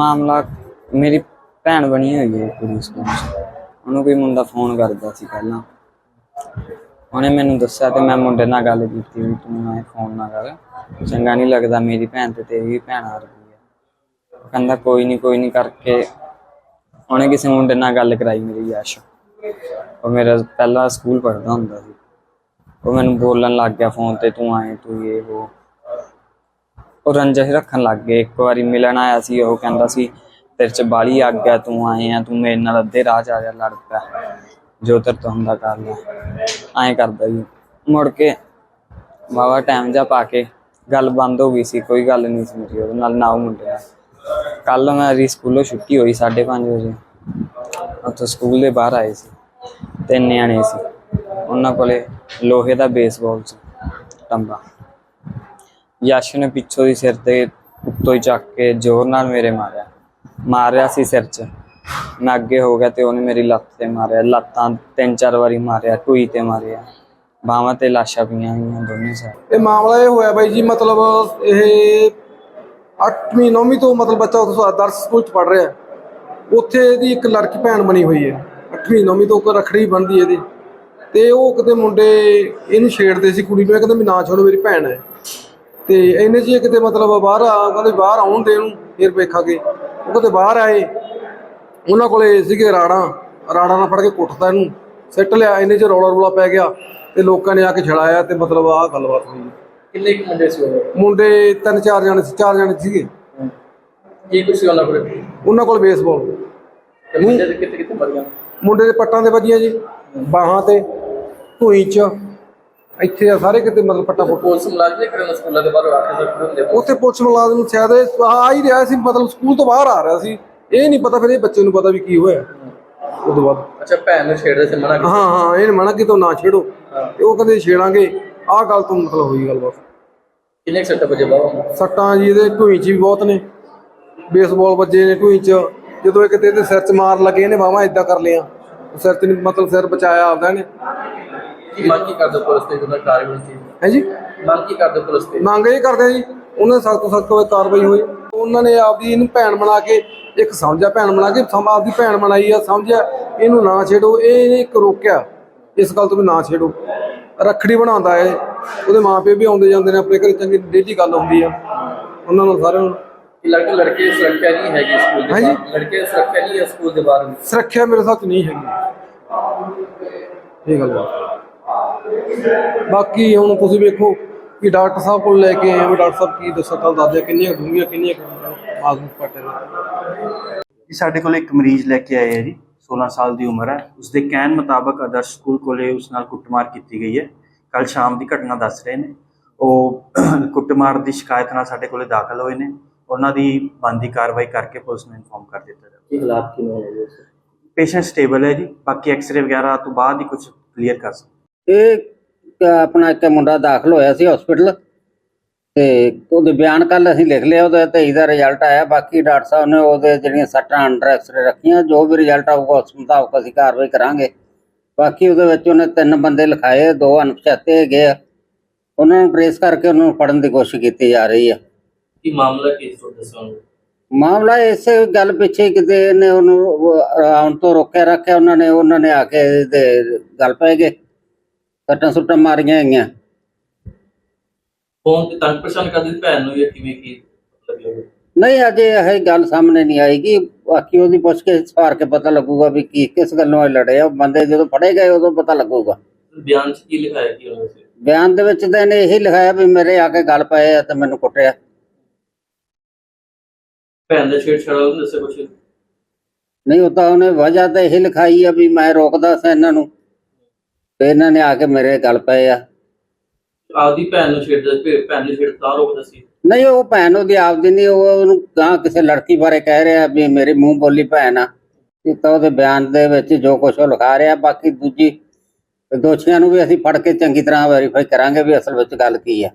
ਮਾਮਲਾ ਮੇਰੀ ਭੈਣ ਬਣੀ ਹੋਈ ਹੈ ਕੁੜੀ ਸਕੂਲ ਉਹਨੂੰ ਕੋਈ ਮੁੰਡਾ ਫੋਨ ਕਰਦਾ ਸੀ ਪਹਿਲਾਂ। ਉਹਨੇ ਮੈਨੂੰ ਦੱਸਿਆ ਤੇ ਮੈਂ ਮੁੰਡੇ ਨਾਲ ਗੱਲ ਕੀਤੀ ਵੀ ਤੂੰ ਐ ਫੋਨ ਨਾ ਕਰ। ਚੰਗਾ ਨਹੀਂ ਲੱਗਦਾ ਮੇਰੀ ਭੈਣ ਤੇ ਤੇਰੀ ਵੀ ਭੈਣ ਆ ਰਹੀ ਹੈ। ਕਹਿੰਦਾ ਕੋਈ ਨਹੀਂ ਕੋਈ ਨਹੀਂ ਕਰਕੇ ਉਹਨੇ ਕਿਸੇ ਮੁੰਡੇ ਨਾਲ ਗੱਲ ਕਰਾਈ ਮੇਰੀ ਯਸ਼। ਉਹ ਮੇਰਾ ਪਹਿਲਾ ਸਕੂਲ ਪੜ੍ਹਦਾ ਹੁੰਦਾ ਸੀ। ਉਹ ਮੈਨੂੰ ਬੋਲਣ ਲੱਗ ਗਿਆ ਫੋਨ ਤੇ, ਤੂੰ ਆਏ, ਤੂੰ ਇਹ, ਉਹ। ਉਹ ਰੰਜਸ਼ ਰੱਖਣ ਲੱਗ ਗਏ। ਇੱਕ ਵਾਰੀ ਮਿਲਣ ਆਇਆ ਸੀ, ਉਹ ਕਹਿੰਦਾ ਸੀ, ਤੇਰੇ ਚ ਬਾਲੀ ਅੱਗ ਗਿਆ ਤੂੰ ਆਏ ਆ, ਤੂੰ ਮੇਰੇ ਨਾਲ ਅੱਧੇ ਰਾਹ ਚ ਆ ਜਾ, ਲੜ ਪਿਆ ਜੋ ਤੇਰੇ ਤੋਂ ਹੁੰਦਾ ਕਰ ਲੈ। ਐਂ ਕਰਦਾ ਜੀ ਮੁੜ ਕੇ ਵਾਵਾ ਟਾਈਮ ਜਾ ਪਾ ਕੇ ਗੱਲ ਬੰਦ ਹੋ ਗਈ ਸੀ, ਕੋਈ ਗੱਲ ਨਹੀਂ ਸੀ ਮੇਰੀ ਉਹਦੇ ਨਾਲ, ਨਾ ਉਹ ਮੁੰਡੇ ਨਾਲ। ਕੱਲ ਮੇਰੀ ਸਕੂਲੋਂ ਛੁੱਟੀ ਹੋਈ 5:30 ਵਜੇ। ਉੱਥੋਂ ਸਕੂਲ ਦੇ ਬਾਹਰ ਆਏ ਸੀ, ਤਿੰਨ ਨਿਆਣੇ ਸੀ। ਉਹਨਾਂ ਕੋਲੇ ਲੋਹੇ ਦਾ ਬੇਸਬਾਲ ਸੀ, ਟੰਬਾ। ਯਸ਼ ਨੇ ਪਿੱਛੋਂ ਦੀ ਸਿਰ ਤੇ ਉੱਤੋਂ ਹੀ ਚੱਕ ਕੇ ਜ਼ੋਰ ਨਾਲ ਮੇਰੇ ਮਾਰਿਆ। ਮਾਰਿਆ ਸੀ ਸਿਰ 'ਚ। ਮੈਂ ਅੱਗੇ ਹੋ ਗਿਆ ਤੇ ਉਹਨੇ ਮੇਰੀ ਲੱਤ ਤੇ ਮਾਰਿਆ। ਲੱਤਾਂ ਤਿੰਨ ਚਾਰ ਵਾਰੀ ਮਾਰਿਆ ਟੂਈ ਤੇ ਮਾਰਿਆ। ਬਾਹਾਂ ਤੇ ਲਾਸ਼ਾਂ ਪਈਆਂ ਹੋਈਆਂ ਦੋਨੇ ਸਾਈਡ। ਇਹ ਮਾਮਲਾ ਇਹ ਹੋਇਆ ਬਾਈ ਜੀ, ਮਤਲਬ ਇਹ 8ਵੀਂ 9ਵੀਂ ਤੋਂ ਮਤਲਬ ਬੱਚਾ ਉਸ ਆਦਰਸ਼ ਸਕੂਲ ਚ ਪੜ ਰਿਹਾ। ਉੱਥੇ ਇਹਦੀ ਇੱਕ ਲੜਕੀ ਭੈਣ ਬਣੀ ਹੋਈ ਹੈ। 8ਵੀਂ 9ਵੀਂ ਤੋਂ ਕੋਈ ਰੱਖੜੀ ਬਣਦੀ ਇਹਦੀ। ਤੇ ਉਹ ਕਿਤੇ ਮੁੰਡੇ ਇਹਨੂੰ ਛੇੜਦੇ ਸੀ ਕੁੜੀ ਨੂੰ। ਇਹ ਕਹਿੰਦਾ ਵੀ ਨਾ ਛੋੜੋ ਮੇਰੀ ਭੈਣ ਹੈ। ਤੇ ਇਹਨੇ ਜੀ ਕਿਤੇ ਮਤਲਬ ਬਾਹਰ ਆ ਕਹਿੰਦੇ ਬਾਹਰ ਆਉਣ ਦੇ ਇਹਨੂੰ ਫਿਰ ਵੇਖਾਂਗੇ। ਉਹ ਕਿਤੇ ਬਾਹਰ ਆਏ ਉਹਨਾਂ ਕੋਲੇ ਸੀਗੇ ਰਾੜਾਂ ਰਾੜਾਂ ਨਾਲ ਫੜ ਕੇ ਕੁੱਟਦਾ ਇਹਨੂੰ ਸਿੱਟ ਲਿਆ ਇਹਨੇ ਚ ਰੌਲਾ ਰੌਲਾ ਪੈ ਗਿਆ ਤੇ ਲੋਕਾਂ ਨੇ ਆ ਕੇ ਛੜਾਇਆ ਤੇ ਮਤਲਬ ਆਹ ਗੱਲਬਾਤ ਹੋਈ। ਕਿੰਨੇ ਕੁ ਮੁੰਡੇ ਸੀ ਉਹ ਮੁੰਡੇ ਤਿੰਨ ਚਾਰ ਜਣੇ ਸੀ ਚਾਰ ਜਣੇ ਸੀਗੇ। ਕੀ ਕੁਛ ਉਹਨਾਂ ਕੋਲ? ਉਹਨਾਂ ਕੋਲ ਬੇਸਬਾਲ। ਤੇ ਮੁੰਡੇ ਦੇ ਕਿੱਥੇ ਕਿੱਥੇ ਮਰ ਗਏ? ਮੁੰਡੇ ਦੇ ਪੱਟਾਂ ਦੇ ਵੱਜੀਆਂ ਜੀ ਬਾਹਾਂ ਤੇ ਧੂਈ ਚ। ਇੱਥੇ ਆ ਸਾਰੇ ਕਿਤੇ ਮਤਲਬ ਪੱਟਾ ਪੁੱਟ ਪੁਲਿਸ ਮੁਲਾਜ਼ਮ ਨੇ ਕਰਨ ਸਕੂਲਾਂ ਦੇ ਬਾਹਰ ਆ ਕੇ ਖੜੇ ਹੁੰਦੇ ਉੱਥੇ ਪੁਲਿਸ ਮੁਲਾਜ਼ਮ ਨੂੰ ਸ਼ਾਇਦ ਇਹ ਆ ਹੀ ਰਿਹਾ ਸੀ ਮਤਲਬ ਸਕੂਲ ਤੋਂ ਬਾਹਰ ਆ ਰਿਹਾ ਸੀ। ਇਹ ਨਹੀਂ ਪਤਾ ਫਿਰ ਇਹ ਬੱਚੇ ਨੂੰ ਪਤਾ ਵੀ ਕੀ ਹੋਇਆ। ਉਦੋਂ ਬਾਅਦ ਅੱਛਾ ਭੈਣ ਨੂੰ ਛੇੜਦੇ ਸੀ ਮਨਾ ਹਾਂ ਹਾਂ ਇਹਨੇ ਮਨਾ ਕੀਤਾ ਨਾ ਛੇੜੋ। ਤੇ ਉਹ ਕਹਿੰਦੇ ਛੇੜਾਂਗੇ। ਆਹ ਗੱਲ ਤੋਂ ਮਤਲਬ ਹੋਈ ਗੱਲਬਾਤ ਕਿੰਨੇ ਕੁ ਸੱਟ ਵਜੇ ਬਾਬਾ ਸੱਟਾਂ ਜੀ ਇਹਦੇ ਢੂਈ 'ਚ ਵੀ ਬਹੁਤ ਨੇ। ਬੇਸਬਾਲ ਵੱਜੇ ਨੇ ਢੂਈ 'ਚ ਜਦੋਂ ਇਹ ਕਿਤੇ ਇਹਦੇ ਸਿਰ 'ਚ ਮਾਰ ਲੱਗੇ ਇਹਨੇ ਬਾਹਾਂ ਇਦਾਂ ਕਰ ਲਿਆ। ਸਿਰ 'ਚ ਨੀ- ਮਤਲਬ ਸਿਰ ਬਚਾਇਆ ਆਪਦਾ ਇਹਨੇ। ਕੀ ਮੰਗ ਕੀ ਕਰਦੇ ਪੁਲਿਸ ਤੇ ਜਦੋਂ ਕਾਰਵਾਈ ਸੀ? ਹੈ ਜੀ? ਮੰਗ ਕੀ ਕਰਦੇ ਪੁਲਿਸ ਤੇ? ਮੰਗ ਇਹ ਕਰਦੇ ਆ ਜੀ ਉਹਨਾਂ ਸਖਤ ਤੋਂ ਸਖਤ ਕਾਰਵਾਈ ਹੋਈ। ਉਹਨਾਂ ਨੇ ਆਪਦੀ ਇਹਨੂੰ ਭੈਣ ਬਣਾ ਕੇ ਇੱਕ ਸਮਝਿਆ ਭੈਣ ਬਣਾ ਕੇ ਸਮ ਆਪਦੀ ਭੈਣ ਬਣਾਈ ਆ ਸਮਝਿਆ ਇਹਨੂੰ ਨਾ ਛੇੜੋ ਇਹ ਇੱਕ ਰੋਕਿਆ ਇਸ ਗੱਲ ਤੋਂ ਵੀ ਨਾ ਛੇੜੋ। ਰੱਖੜੀ ਬਣਾਉਂਦਾ ਹੈ ਉਹਦੇ ਮਾਪੇ ਵੀ ਆਉਂਦੇ ਜਾਂਦੇ ਨੇ ਆਪਣੇ ਘਰੇ ਚੰਗੀ ਡੇਲੀ ਗੱਲ ਹੁੰਦੀ ਆ। ਉਹਨਾਂ ਨੂੰ ਸਾਰਿਆਂ ਨੂੰ ਲੜਕੇ ਲੜਕੇ ਸੁਰੱਖਿਆ ਨਹੀਂ ਹੈਗੀ ਸਕੂਲ ਦੇ। ਬਾਹਰ। ਲੜਕੇ ਸੁਰੱਖਿਆ ਨਹੀਂ ਹੈ ਸਕੂਲ ਦੇ ਬਾਹਰ। ਸੁਰੱਖਿਆ ਮੇਰੇ ਸਾਥ ਨਹੀਂ ਹੈਗੀ। ਇਹ ਗੱਲ ਬਾਤ। ਬਾਕੀ ਹੁਣ ਤੁਸੀਂ ਵੇਖੋ ਕਿ ਡਾਕਟਰ ਸਾਹਿਬ ਕੋਲ ਲੈ ਕੇ ਆਏ ਹੋ। ਡਾਕਟਰ ਸਾਹਿਬ ਕੀ ਦੱਸੋ ਕੱਲ ਦੱਸਦੇ ਕਿੰਨੀਆਂ ਡੂੰਘੀਆਂ ਕਿੰਨੀਆਂ ਆਦਮੀ ਫਟੇ ਨੇ ਜੀ ਸਾਡੇ ਕੋਲ ਇੱਕ ਮਰੀਜ਼ ਲੈ ਕੇ ਆਏ ਹੈ ਜੀ 16 ਸਾਲ ਦੀ ਉਮਰ ਹੈ। ਉਸਦੇ ਕਹਿਣ ਮੁਤਾਬਕ ਆਦਰਸ਼ ਸਕੂਲ ਕੋਲੇ ਉਸ ਨਾਲ ਕੁੱਟਮਾਰ ਕੀਤੀ ਗਈ ਹੈ। ਕੱਲ ਸ਼ਾਮ ਦੀ ਘਟਨਾ ਦੱਸ ਰਹੇ ਨੇ। ਉਹ ਕੁੱਟਮਾਰ ਦੀ ਸ਼ਿਕਾਇਤ ਨਾਲ ਸਾਡੇ ਕੋਲੇ ਦਾਖਲ ਹੋਏ ਨੇ। ਉਹਨਾਂ ਦੀ ਬਣਦੀ ਕਾਰਵਾਈ ਕਰਕੇ ਪੁਲਿਸ ਨੂੰ ਇਨਫੋਰਮ ਕਰ ਦਿੱਤਾ ਜਾਵੇ। ਕੀ ਹਾਲਾਤ ਕਿਵੇਂ ਹੋਣਗੇ ਉਸ ਪੇਸ਼ੈਂਟ ਸਟੇਬਲ ਹੈ ਜੀ। ਬਾਕੀ ਐਕਸ-ਰੇ ਵਗੈਰਾ ਤੋਂ ਬਾਅਦ ਹੀ ਕੁਝ ਕਲੀਅਰ ਕਰ ਸਕਦੇ। ਇਹ ਅਹ ਆਪਣਾ ਇੱਕ ਮੁੰਡਾ ਦਾਖਲ ਹੋਇਆ ਸੀ ਹਸਪੀਟਲ ਤੇ ਉਹਦੇ ਬਿਆਨ ਕੱਲ ਅਸੀਂ ਲਿਖ ਲਿਆ ਉਹਦਾ ਤੇ ਇਹਦਾ ਰਿਜ਼ਲਟ ਆਇਆ ਬਾਕੀ ਡਾਕਟਰ ਸਾਹਿਬ ਨੇ ਉਹਦੇ ਜਿਹੜੀਆਂ ਸੱਟਾਂ ਅੰਡਰ ਐਕਸਰੇ ਰੱਖੀਆਂ ਜੋ ਵੀ ਰਿਜ਼ਲਟ ਆਊਗਾ ਉਸ ਮੁਤਾਬਕ ਅਸੀਂ ਕਾਰਵਾਈ ਕਰਾਂਗੇ। ਬਾਕੀ ਉਹਦੇ ਵਿੱਚ ਉਹਨੇ ਤਿੰਨ ਬੰਦੇ ਲਿਖਾਏ ਦੋ ਅਣਪਛਾਤੇ ਹੈਗੇ ਆ। ਉਹਨਾਂ ਨੂੰ ਟ੍ਰੇਸ ਕਰਕੇ ਉਹਨਾਂ ਨੂੰ ਫੜਨ ਦੀ ਕੋਸ਼ਿਸ਼ ਕੀਤੀ ਜਾ ਰਹੀ ਆ। ਕੀ ਮਾਮਲਾ ਕੀ ਸੀ ਦੱਸੋ ਮਾਮਲਾ ਇਸੇ ਗੱਲ ਪਿੱਛੇ ਕਿਤੇ ਇਹਨੇ ਉਹਨੂੰ ਆਉਣ ਤੋਂ ਰੋਕਿਆ ਰੱਖਿਆ ਉਹਨਾਂ ਨੇ ਉਹਨਾਂ ਨੇ ਆ ਕੇ ਇਹਦੇ ਗੱਲ ਪੈ ਗਏ। ਸੱਟਾਂ ਸੁੱਟਾਂ ਮਾਰੀਆਂ ਹੈਗੀਆਂ। ਫੋਨ ਤੇ ਤੰਗ ਪਰੇਸ਼ਾਨ ਕਰਦੀ ਸੀ ਭੈਣ ਨੂੰ ਇਹ ਕਿਵੇਂ ਕੀ ਲੱਗਿਆ ਨਹੀਂ ਅਜੇ ਇਹ ਗੱਲ ਸਾਹਮਣੇ ਨਹੀਂ ਆਏਗੀ ਬਾਕੀ ਉਹਦੀ ਪੁੱਛ ਕੇ ਸਵਾਰ ਕੇ ਪਤਾ ਲੱਗੂਗਾ ਵੀ ਕੀ ਕਿਸ ਗੱਲੋਂ ਇਹ ਲੜੇ ਆ ਬੰਦੇ ਜਦੋਂ ਫੜੇ ਗਏ ਉਦੋਂ ਪਤਾ ਲੱਗੂਗਾ। ਬਿਆਨ ਚ ਕੀ ਲਿਖਾਇਆ ਕੀ ਉਹਨਾਂ ਨੇ? ਬਿਆਨ ਦੇ ਵਿੱਚ ਤਾਂ ਇਹਨੇ ਇਹੀ ਲਿਖਾਇਆ ਵੀ ਮੇਰੇ ਆ ਕੇ ਗੱਲ ਪਏ ਆ ਤੇ ਮੈਨੂੰ ਕੁੱਟਿਆ। ਭੈਣ ਦਾ ਛੇੜ ਛੜਾ ਉਹਨੇ ਦੱਸਿਆ ਕੁਛ? ਨਹੀਂ ਉਹ ਤਾਂ ਉਹਨੇ ਵਜ੍ਹਾ ਤਾਂ ਇਹੀ ਲਿਖਾਈ ਆ ਵੀ ਮੈਂ ਰੋਕਦਾ ਸੀ ਇਹਨਾਂ ਨੂੰ। ਤੇ ਇਹਨਾਂ ਨੇ ਆ ਕੇ ਮੇਰੇ ਗੱਲ ਪਏ ਆ। ਆਪਦੀ ਭੈਣ ਨੂੰ ਛੇੜਦਾ ਸੀ ਭੈਣ ਨੂੰ ਛੇੜ ਤਾਂ ਰੋਕਦਾ ਸੀ ਨਹੀਂ ਉਹ ਭੈਣ ਉਹਦੀ ਆਪਦੀ ਨਹੀਂ ਉਹ ਉਹਨੂੰ ਗਾਂ ਕਿਸੇ ਲੜਕੀ ਬਾਰੇ ਕਹਿ ਰਿਹਾ ਵੀ ਮੇਰੀ ਮੂੰਹ ਬੋਲੀ ਭੈਣ ਆ। ਇਹ ਤਾਂ ਉਹਦੇ ਬਿਆਨ ਦੇ ਵਿੱਚ ਜੋ ਕੁਝ ਉਹ ਲਿਖਾ ਰਿਹਾ ਬਾਕੀ ਦੂਜੀ ਦੋਸ਼ੀਆਂ ਨੂੰ ਵੀ ਅਸੀਂ ਫੜ ਕੇ ਚੰਗੀ ਤਰ੍ਹਾਂ ਵੈਰੀਫਾਈ ਕਰਾਂਗੇ ਵੀ ਅਸਲ ਵਿੱਚ ਗੱਲ ਕੀ ਆ।